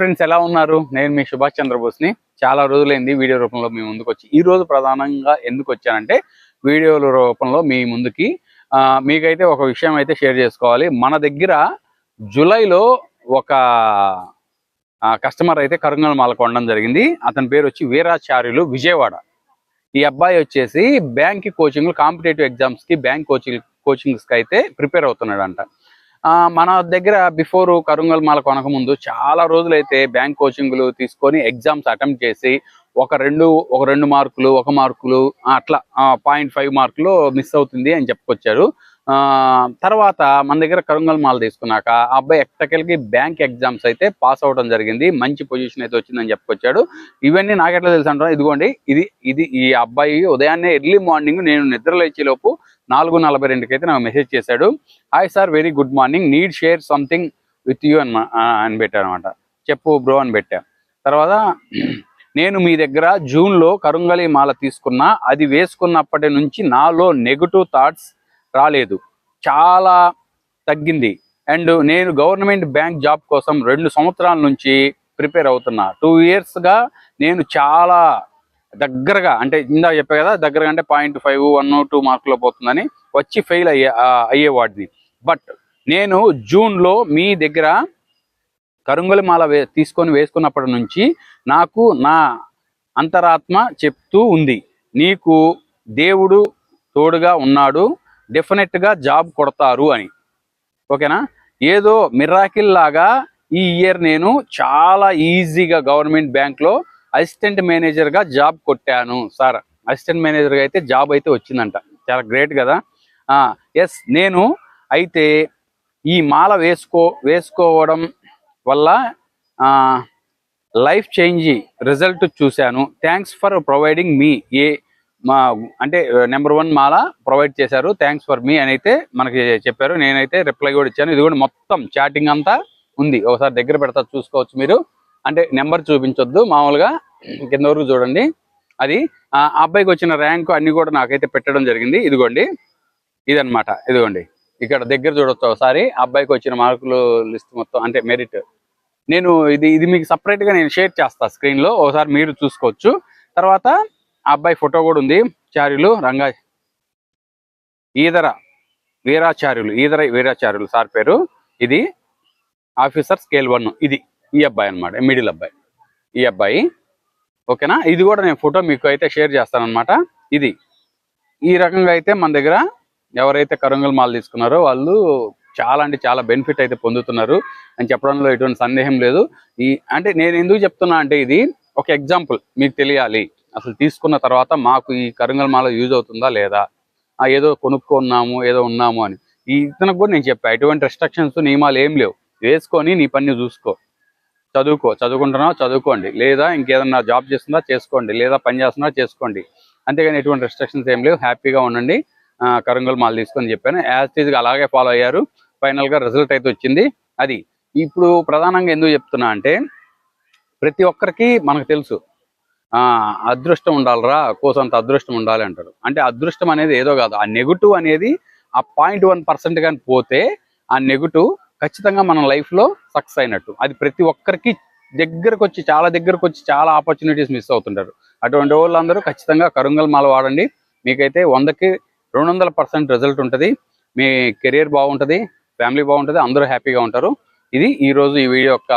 Friends ఎలా ఉన్నారు? నేను మీ సుభాష్ చంద్రబోస్ని. చాలా రోజులైంది వీడియో రూపంలో మీ ముందుకు వచ్చి ఈ రోజు ప్రధానంగా ఎందుకు వచ్చానంటే వీడియోల రూపంలో మీ ముందుకి మీకైతే ఒక విషయం అయితే షేర్ చేసుకోవాలి. మన దగ్గర జూలైలో ఒక కస్టమర్ అయితే కరుంగల్ మాల కొనడం జరిగింది. అతని పేరు వచ్చి వీరాచార్యులు విజయవాడ. ఈ అబ్బాయి వచ్చేసి బ్యాంక్ కోచింగ్ కాంపిటేటివ్ ఎగ్జామ్స్కి బ్యాంక్ కోచింగ్ కోచింగ్స్కి అయితే ప్రిపేర్ అవుతున్నాడంట. మన దగ్గర బిఫోర్ కరుంగల్ మాల కొనక ముందు చాలా రోజులైతే బ్యాంక్ కోచింగ్లు తీసుకొని ఎగ్జామ్స్ అటెంప్ట్ చేసి ఒక రెండు ఒక రెండు మార్కులు ఒక మార్కులు అట్లా పాయింట్ ఫైవ్ మార్కులు మిస్ అవుతుంది అని చెప్పుకొచ్చారు. తర్వాత మన దగ్గర కరుంగల్ మాల తీసుకున్నాక ఆ అబ్బాయి ఎట్టకెళ్ళకి బ్యాంక్ ఎగ్జామ్స్ అయితే పాస్ అవడం జరిగింది. మంచి పొజిషన్ అయితే వచ్చిందని చెప్పుకొచ్చాడు. ఇవన్నీ నాకెట్లా తెలుసు అంటారు ఇదిగోండి ఇది ఇది ఈ అబ్బాయి ఉదయాన్నే ఎర్లీ మార్నింగ్ నేను నిద్ర లోపు నాలుగు నలభై రెండుకి అయితే నాకు మెసేజ్ చేశాడు. Hi sir very good morning need share something with you అని అని పెట్టాను అనమాట చెప్పు బ్రో అని పెట్టా. తర్వాత నేను మీ దగ్గర జూన్లో కరుంగలి మాల తీసుకున్నా. అది వేసుకున్నప్పటి నుంచి నాలో నెగటివ్ థాట్స్ రాలేదు. చాలా తగ్గింది. అండ్ నేను గవర్నమెంట్ బ్యాంక్ జాబ్ కోసం రెండు సంవత్సరాల నుంచి ప్రిపేర్ అవుతున్నా. టూ ఇయర్స్గా నేను చాలా దగ్గరగా అంటే ఇందా చెప్పా కదా దగ్గరగా అంటే పాయింట్ ఫైవ్ వన్ టూ మార్కులో పోతుందని వచ్చి ఫెయిల్ అయ్యే అయ్యేవాడిని బట్ నేను జూన్లో మీ దగ్గర కరుంగుల మాల వే తీసుకొని వేసుకున్నప్పటి నుంచి నాకు నా అంతరాత్మ చెప్తూ ఉంది. నీకు దేవుడు తోడుగా ఉన్నాడు డెఫినెట్గా జాబ్ కొడతారు అని. ఓకేనా? ఏదో మిర్రాకిల్ లాగా ఈ ఇయర్ నేను చాలా ఈజీగా గవర్నమెంట్ బ్యాంక్లో అసిస్టెంట్ మేనేజర్గా జాబ్ కొట్టాను సార్ అసిస్టెంట్ మేనేజర్గా అయితే జాబ్ అయితే వచ్చిందంట. చాలా గ్రేట్ కదా? ఎస్ నేను అయితే ఈ మాల వేసుకో వేసుకోవడం వల్ల లైఫ్ చేంజ్ రిజల్ట్ చూశాను. థ్యాంక్స్ ఫర్ ప్రొవైడింగ్ మీ ఏ మా అంటే నెంబర్ వన్ మాల ప్రొవైడ్ చేశారు. థ్యాంక్స్ ఫర్ మీ అని అయితే మనకి చెప్పారు. నేనైతే రిప్లై కూడా ఇచ్చాను. ఇది కూడా మొత్తం చాటింగ్ అంతా ఉంది. ఒకసారి దగ్గర పెడతా చూసుకోవచ్చు మీరు. అంటే నెంబర్ చూపించొద్దు. మామూలుగా కింద వరకు చూడండి. అది ఆ అబ్బాయికి వచ్చిన ర్యాంక్ అన్ని కూడా నాకైతే పెట్టడం జరిగింది. ఇదిగోండి. ఇదనమాట ఇదిగోండి. ఇక్కడ దగ్గర చూడొచ్చు ఒకసారి. ఆ అబ్బాయికి వచ్చిన మార్కులు లిస్ట్ మొత్తం అంటే మెరిట్ నేను ఇది ఇది మీకు separate గా నేను షేర్ చేస్తా స్క్రీన్లో. ఒకసారి మీరు చూసుకోవచ్చు. తర్వాత ఆ అబ్బాయి ఫోటో కూడా ఉంది. చార్యులు రంగా ఈదర వీరాచార్యులు ఈదర వీరాచార్యులు సార్ పేరు. ఇది ఆఫీసర్ స్కేల్ వన్ ఇది ఈ అబ్బాయి అన్నమాట. మిడిల్ అబ్బాయి. ఈ అబ్బాయి ఓకేనా? ఇది కూడా నేను ఫోటో మీకు అయితే షేర్ చేస్తాను అనమాట ఇది. ఈ రకంగా అయితే మన దగ్గర ఎవరైతే కరంగల్ మాలు తీసుకున్నారో వాళ్ళు చాలా అంటే చాలా బెనిఫిట్ అయితే పొందుతున్నారు. అని చెప్పడంలో ఎటువంటి సందేహం లేదు. ఈ అంటే నేను ఎందుకు చెప్తున్నా అంటే ఇది ఒక ఎగ్జాంపుల్ మీకు తెలియాలి. అసలు తీసుకున్న తర్వాత మాకు ఈ కరంగల్ మాల యూజ్ అవుతుందా లేదా? ఏదో కొనుక్కున్నాము ఏదో ఉన్నాము అని. ఈ ఇతనికి కూడా నేను చెప్పా ఎటువంటి రెస్ట్రిక్షన్స్ నియమాలు ఏం లేవు. వేసుకొని నీ పని చూసుకో. చదువుకో చదువుకుంటున్నావు? చదువుకోండి. లేదా ఇంకేదన్నా జాబ్ చేస్తుందా? చేసుకోండి. లేదా పని చేస్తున్నా చేసుకోండి. అంతేగాని ఎటువంటి రెస్ట్రిక్షన్స్ ఏం లేవు. హ్యాపీగా ఉండండి. కరంగల్ మాల్ తీసుకొని చెప్పాను. యాజ్ టీజ్గా అలాగే ఫాలో అయ్యారు. ఫైనల్గా రిజల్ట్ అయితే వచ్చింది. అది. ఇప్పుడు ప్రధానంగా ఎందుకు చెప్తున్నా అంటే ప్రతి ఒక్కరికి మనకు తెలుసు. అదృష్టం ఉండాలిరా. కోసంత అదృష్టం ఉండాలి అంటారు అంటే అదృష్టం అనేది ఏదో కాదు. ఆ నెగిటివ్ అనేది ఆ పాయింట్ వన్ పర్సెంట్ కానీ పోతే ఆ నెగిటివ్ ఖచ్చితంగా మన లైఫ్లో సక్సెస్ అయినట్టు. అది ప్రతి ఒక్కరికి దగ్గరకు వచ్చి చాలా దగ్గరకు వచ్చి చాలా ఆపర్చునిటీస్ మిస్ అవుతుంటారు. అటువంటి వాళ్ళందరూ ఖచ్చితంగా కరుంగల్ మాల వాడండి. మీకైతే వందకి రెండు వందల పర్సెంట్ రిజల్ట్ ఉంటుంది. మీ కెరియర్ బాగుంటుంది ఫ్యామిలీ బాగుంటుంది అందరూ హ్యాపీగా ఉంటారు. ఇది ఈరోజు ఈ వీడియో యొక్క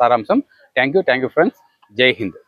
సారాంశం. Thank you thank you friends జై హింద్.